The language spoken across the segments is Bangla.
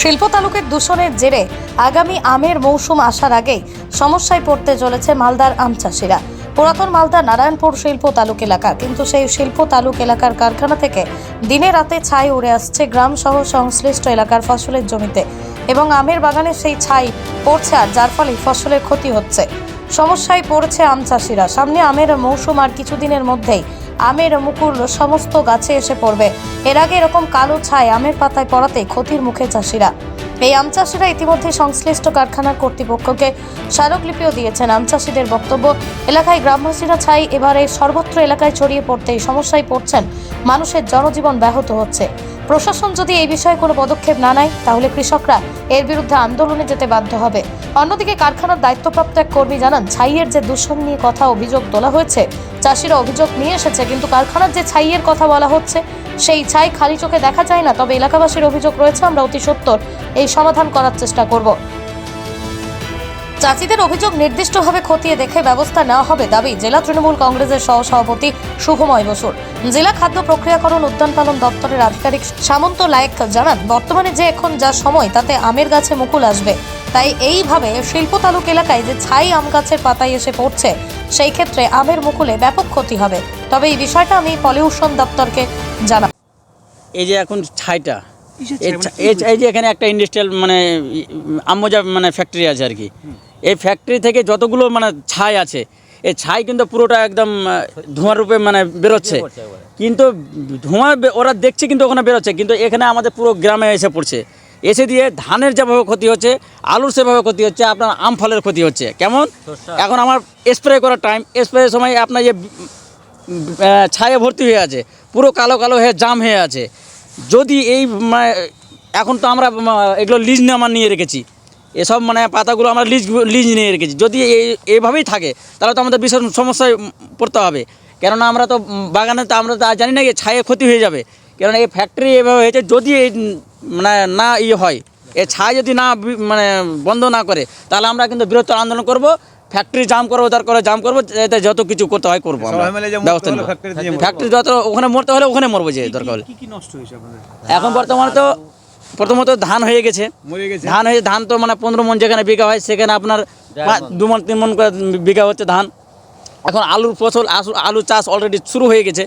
শিল্প তালুকের দূষণের জেরে আগামী আমের মৌসুম আসার আগেই সমস্যায় পড়তে চলেছে মালদার আম চাষিরা। পুরাতন মালদা নারায়ণপুর শিল্প তালুক এলাকা, কিন্তু সেই শিল্প তালুক এলাকার কারখানা থেকে দিনে রাতে ছাই উড়ে আসছে গ্রাম সহ সংশ্লিষ্ট এলাকার ফসলের জমিতে। এবং আমের বাগানে সেই ছাই পড়ছে আর যার ফলে ফসলের ক্ষতি হচ্ছে। সমস্যায় পড়ছে আম চাষিরা। সামনে আমের মৌসুম আর কিছুদিনের মধ্যেই আমের মুকুল সমস্ত গাছে এসে পড়বে। এর আগে এরকম কালো ছায় আমের পাতায় পড়াতে ক্ষতির মুখে চাষিরা। এই আম চাষিরা ইতিমধ্যে সংশ্লিষ্ট কারখানার কর্তৃপক্ষকে স্মারকলিপিও দিয়েছেন। আম চাষিদের বক্তব্য, এলাকায় গ্রামবাসীরা ছাই এবারে সর্বত্র এলাকায় ছড়িয়ে পড়তেই সমস্যায় পড়ছেন। মানুষের জনজীবন ব্যাহত হচ্ছে। প্রশাসন যদি এই বিষয়ে কোনো পদক্ষেপ না নেয়, তাহলে কৃষকরা এর বিরুদ্ধে আন্দোলনে যেতে বাধ্য হবে। অন্যদিকে কারখানার দায়িত্বপ্রাপ্ত এক কর্মী জানান, ছাইয়ের যে দূষণ নিয়ে কথা অভিযোগ তোলা হয়েছে, চাষিরা অভিযোগ নিয়ে এসেছে, কিন্তু কারখানার যে ছাইয়ের কথা বলা হচ্ছে সেই ছাই খালি চোখে দেখা যায় না। তবে এলাকাবাসীর অভিযোগ রয়েছে, আমরা অতি সত্বর এই সমাধান করার চেষ্টা করব। চাষিদের অভিযোগ নির্দিষ্টভাবে খতিয়ে দেখে ব্যবস্থা নেওয়া হবে দাবি জেলা তৃণমূল কংগ্রেসের সহসভাপতি শুভময় বসুর। জেলা খাদ্য প্রক্রিয়াকরণ উদ্যান পালন দপ্তরের আধিকারিক সামন্ত লায়েক জানান, বর্তমানে যে এখন যা সময়, তাতে আমের গাছে মুকুল আসবে। তাই এইভাবে শিল্প তালুক এলাকায় যে ছাই আম গাছের পাতায় এসে পড়ছে সেই ক্ষেত্রে আমের মুকুলে ব্যাপক ক্ষতি হবে। তবে এই বিষয়টা আমি পলিউশন দপ্তরকে জানাব। এই যে এখন ছাইটা এই ছাই? মানে যে এখানে একটা ইন্ডাস্ট্রিয়াল মানে ই- মানে ফ্যাক্টরি আছে আর কি। এই ফ্যাক্টরি থেকে যতগুলো মানে ছাই আছে এই ছাই কিন্তু পুরোটা একদম ধোঁয়ার রূপে মানে বেরোচ্ছে। কিন্তু ধোঁয়া ওরা দেখছে কিন্তু ওখানে বেরোচ্ছে কিন্তু এখানে আমাদের পুরো গ্রামে এসে পড়ছে। এসে দিয়ে ধানের যেভাবে ক্ষতি হচ্ছে আলুর সেভাবে ক্ষতি হচ্ছে আপনার আম ফলের ক্ষতি হচ্ছে। কেমন? এখন আমার স্প্রে করার টাইম স্প্রের সময় আপনার যে ছায়ে ভর্তি হয়ে আছে পুরো কালো কালো হয়ে জাম হয়ে আছে। যদি এই মানে এখন তো আমরা এগুলো লিজ নেওয়া নিয়ে রেখেছি। এসব মানে পাতাগুলো আমরা লিজ লিজ নিয়ে রেখেছি। যদি এই এইভাবেই থাকে তাহলে তো আমাদের বিশাল সমস্যায় পড়তে হবে। কেননা আমরা তো বাগানে তো আমরা তো আর জানি না যে ছায়ে ক্ষতি হয়ে যাবে। কেননা এই ফ্যাক্টরি এভাবে হয়েছে যদি এই মানে না ইয়ে হয় এ ছাই যদি না মানে বন্ধ না করে তাহলে আমরা কিন্তু বৃহত্তর আন্দোলন করব ফ্যাক্টরি জাম করব দরকার জাম করব এতে যত কিছু করতে হয় করব আমরা। ব্যবস্থা নেব। ফ্যাক্টরি যত ওখানে মরতে হলে ওখানে মরবো যে দরকার হলে। কি কি নষ্ট হয়েছে আপনাদের? এখন বর্তমানে তো প্রথমত ধান হয়ে গেছে। ধান হয়ে ধান তো মানে পনেরো মন যেখানে বিঘা হয় সেখানে আপনার দু মন তিন মন করে বিঘা হচ্ছে ধান। এখন আলুর ফসল আলু আলু চাষ অলরেডি শুরু হয়ে গেছে।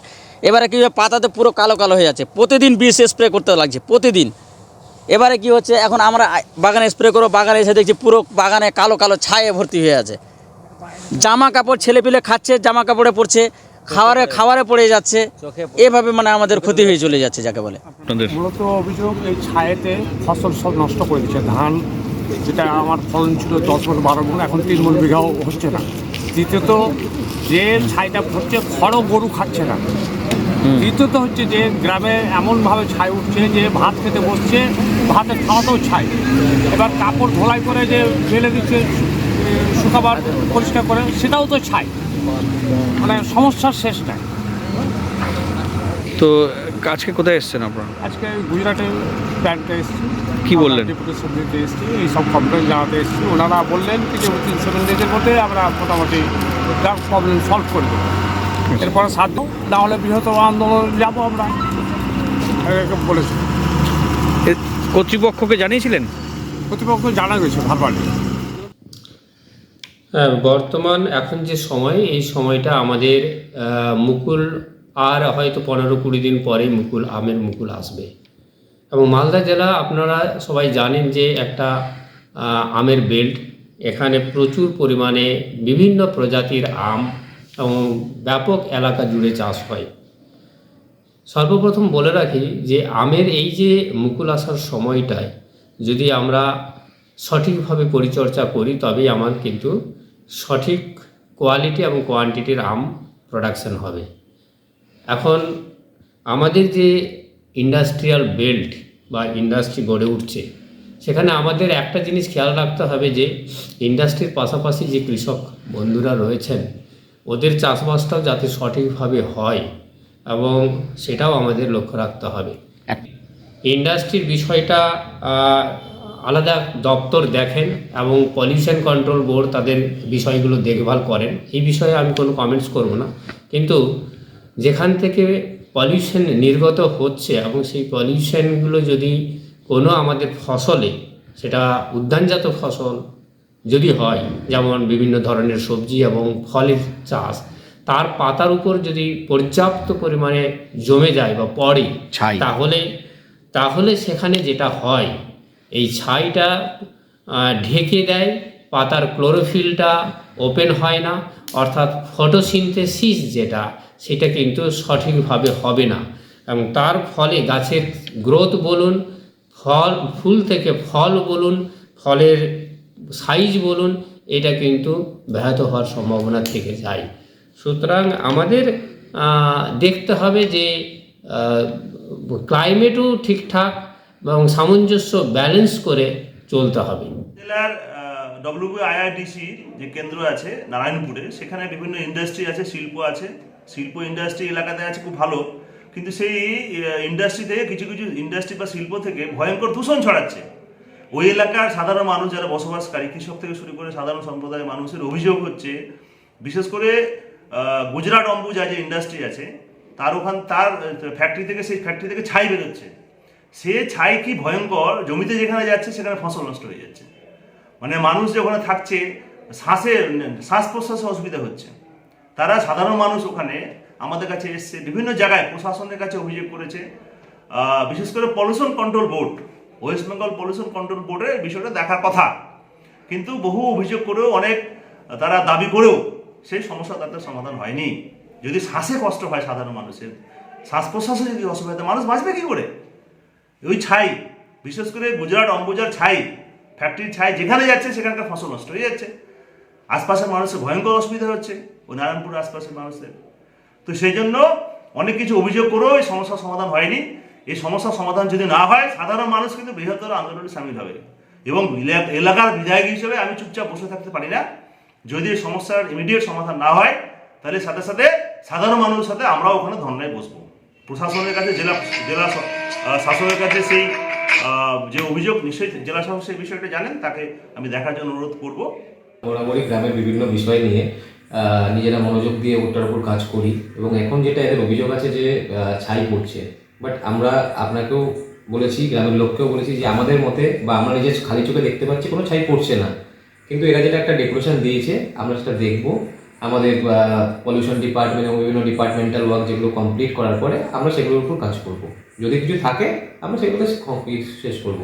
এবারে কি পাতাতে পুরো কালো কালো হয়ে যাচ্ছে। প্রতিদিন বিষ স্প্রে করতে লাগছে প্রতিদিন। এবারে কি হচ্ছে এখন আমরা বাগানে স্প্রে করব বাগানে এসে দেখছি পুরো বাগানে কালো কালো ছায়ে ভর্তি হয়ে আছে। জামা কাপড় ছেলে পিলে খাচ্ছে জামা কাপড়ে পড়ছে খাওয়ারে খাওয়ারে পড়ে যাচ্ছে। এভাবে মানে আমাদের ক্ষতি হয়ে চলে যাচ্ছে যাকে বলে। মূলত অভিযোগ এই ছায়েতে ফসল সব নষ্ট করে দিচ্ছে। ধান যেটা আমার ফলন ছিল দশ মন বারো মন এখন তিন মন বিঘাও হচ্ছে না। দ্বিতীয়ত যে ছাইটা হচ্ছে খড়ও গরু খাচ্ছে না। দ্বিতীয়ত হচ্ছে যে গ্রামে এমনভাবে ছাই উঠছে যে ভাত খেতে বসছে ভাতের খাওয়াতেও ছাই। এবার কাপড় ধোলাই করে যে ফেলে দিচ্ছে শুকাবার পরিষ্কার করে সেটাও তো ছাই। মানে সমস্যার শেষ নাই। তো আজকে কোথায় এসছেন আপনারা? আজকে গুজরাটে প্ল্যান্টে এসেছি। কি বললেন? ডেপুটেশন দিতে এসেছি এই সব কমপ্লেন জানাতে এসেছি। ওনারা বললেন কি যে উইথিন সেভেন ডেজের মধ্যে আমরা মোটামুটি প্রবলেম সলভ করে দেবো। এরপরে দিন, না হলে বৃহত্তর আন্দোলন যাব আমরা। বলেছি। কর্তৃপক্ষকে জানিয়েছিলেন? কর্তৃপক্ষ জানা গেছে ভারবালি হ্যাঁ বর্তমান এখন যে সময় এই সময়টা আমাদের মুকুল আর হয়তো পনেরো কুড়ি দিন পরে মুকুল আমের মুকুল আসবে। এবং মালদা জেলা আপনারা সবাই জানেন যে একটা আমের বেল্ট এখানে প্রচুর পরিমাণে বিভিন্ন প্রজাতির আম এবং ব্যাপক এলাকা জুড়ে চাষ হয়। সর্বপ্রথম বলে রাখি যে আমের এই যে মুকুল আসার সময়টায় যদি আমরা সঠিকভাবে পরিচর্যা করি, তবেই আমার কিন্তু সঠিক কোয়ালিটি এবং কোয়ান্টিটির আম প্রোডাকশন হবে। এখন আমাদের যে ইন্ডাস্ট্রিয়াল বেল্ট বা ইন্ডাস্ট্রি গড়ে উঠছে সেখানে আমাদের একটা জিনিস খেয়াল রাখতে হবে যে ইন্ডাস্ট্রির পাশাপাশি যে কৃষক বন্ধুরা রয়েছেন, ওদের চাষবাসটাও যাতে সঠিকভাবে হয় এবং সেটাও আমাদের লক্ষ্য রাখতে হবে। ইন্ডাস্ট্রির বিষয়টা আলাদা দপ্তর দেখেন এবং পলিউশন কন্ট্রোল বোর্ড তাদের বিষয়গুলো দেখভাল করেন। এই বিষয়ে আমি কোনো কমেন্টস করব না। কিন্তু যেখান থেকে পলিউশন নির্গত হচ্ছে এবং সেই পলিউশনগুলো যদি কোনো আমাদের ফসলে সেটা উদ্যানজাত ফসল যদি হয় যেমন বিভিন্ন ধরনের সবজি এবং ফলের চাষ তার পাতার উপর যদি পর্যাপ্ত পরিমাণে জমে যায় বা পড়ে ছাই। তাহলে তাহলে সেখানে যেটা হয় এই ছাইটা ঢেকে দেয় পাতার ক্লোরোফিলটা ওপেন হয় না অর্থাৎ ফটোসিনথেসিস যেটা সেটা কিন্তু সঠিকভাবে হবে না এবং তার ফলে গাছের গ্রোথ বলুন ফল, ফুল থেকে ফল বলুন, ফলের সাইজ বলুন, এটা কিন্তু ব্যাহত হওয়ার সম্ভাবনা থেকে যায়। সুতরাং আমাদের দেখতে হবে যে ক্লাইমেটও ঠিকঠাক এবং সামঞ্জস্য ব্যালেন্স করে চলতে হবে। জেলার ডব্লিউবি আইআরডিসির যে কেন্দ্র আছে, নারায়ণপুরে, সেখানে বিভিন্ন ইন্ডাস্ট্রি আছে, শিল্প আছে। শিল্প ইন্ডাস্ট্রি এলাকাতে আছে, খুব ভালো। কিন্তু সেই ইন্ডাস্ট্রি থেকে কিছু কিছু ইন্ডাস্ট্রি বা শিল্প থেকে ভয়ঙ্কর দূষণ ছড়াচ্ছে। ওই এলাকার সাধারণ মানুষ যারা বসবাসকারী, কৃষক থেকে শুরু করে সাধারণ সম্প্রদায়ের মানুষের অভিযোগ হচ্ছে, বিশেষ করে গুজরাট অম্বুজা যে ইন্ডাস্ট্রি আছে, তার ওখান, তার ফ্যাক্টরি থেকে সেই ফ্যাক্টরি থেকে ছাই বেরোচ্ছে। সে ছাই কি ভয়ঙ্কর? জমিতে যেখানে যাচ্ছে, সেখানে ফসল নষ্ট হয়ে যাচ্ছে। মানে মানুষ যে ওখানে থাকছে শ্বাসে শ্বাস প্রশ্বাসে অসুবিধা হচ্ছে। তারা সাধারণ মানুষ ওখানে আমাদের কাছে এসছে বিভিন্ন জায়গায় প্রশাসনের কাছে অভিযোগ করেছে। বিশেষ করে pollution control board West Bengal pollution control বোর্ডের বিষয়টা দেখার কথা। কিন্তু বহু অভিযোগ করেও অনেক তারা দাবি করেও সেই সমস্যা তাদের সমাধান হয়নি। যদি শ্বাসে কষ্ট হয় সাধারণ মানুষের শ্বাস প্রশ্বাসে যদি অসুবিধা হয়, মানুষ বাঁচবে কী করে? ওই ছাই বিশেষ করে গুজরাট অম্বুজার ছাই ফ্যাক্টরির ছাই যেখানে যাচ্ছে সেখানকার ফসল নষ্ট হয়ে যাচ্ছে। আশপাশের মানুষের ভয়ঙ্কর অসুবিধা হচ্ছে। ও নারায়ণপুর আশপাশের মানুষের। তো সেই জন্য অনেক কিছু অভিযোগ করেও এই সমস্যার সমাধান হয়নি। এই সমস্যার সমাধান যদি না হয় সাধারণ মানুষ কিন্তু বৃহত্তর আন্দোলনে সামিল হবে। এবং এলাকার বিধায়ক হিসেবে আমি চুপচাপ বসে থাকতে পারি না। যদি এই সমস্যার ইমিডিয়েট সমাধান না হয় তাহলে সাথে সাথে সাধারণ মানুষের সাথে আমরাও ওখানে ধর্নায় বসবো। প্রশাসনের কাছে জেলা জেলা শ- আহ, শাসকের কাছে সেই যে অভিযোগ নিশ্চয়ই জেলা শাসক সেই বিষয়টা জানেন তাকে আমি দেখার জন্য অনুরোধ করব। বরাবরই গ্রামের বিভিন্ন বিষয় নিয়ে নিজেরা মনোযোগ দিয়ে ওটার উপর কাজ করি। এবং এখন যেটা এদের অভিযোগ আছে যে ছাই পড়ছে। বাট আমরা আপনাকেও বলেছি, গ্রামের লোককেও বলেছি যে, আমাদের মতে বা আমরা নিজের খালি চোখে দেখতে পাচ্ছি কোনো ছাই পড়ছে না। কিন্তু এরা যেটা একটা ডেকোরেশন দিয়েছে, আমরা সেটা দেখব। আমাদের পলিউশন ডিপার্টমেন্ট এবং বিভিন্ন ডিপার্টমেন্টাল ওয়ার্ক যেগুলো কমপ্লিট করার পরে আমরা সেগুলোর উপর কাজ করব। যদি কিছু থাকে, আমরা সেগুলো শেষ করব।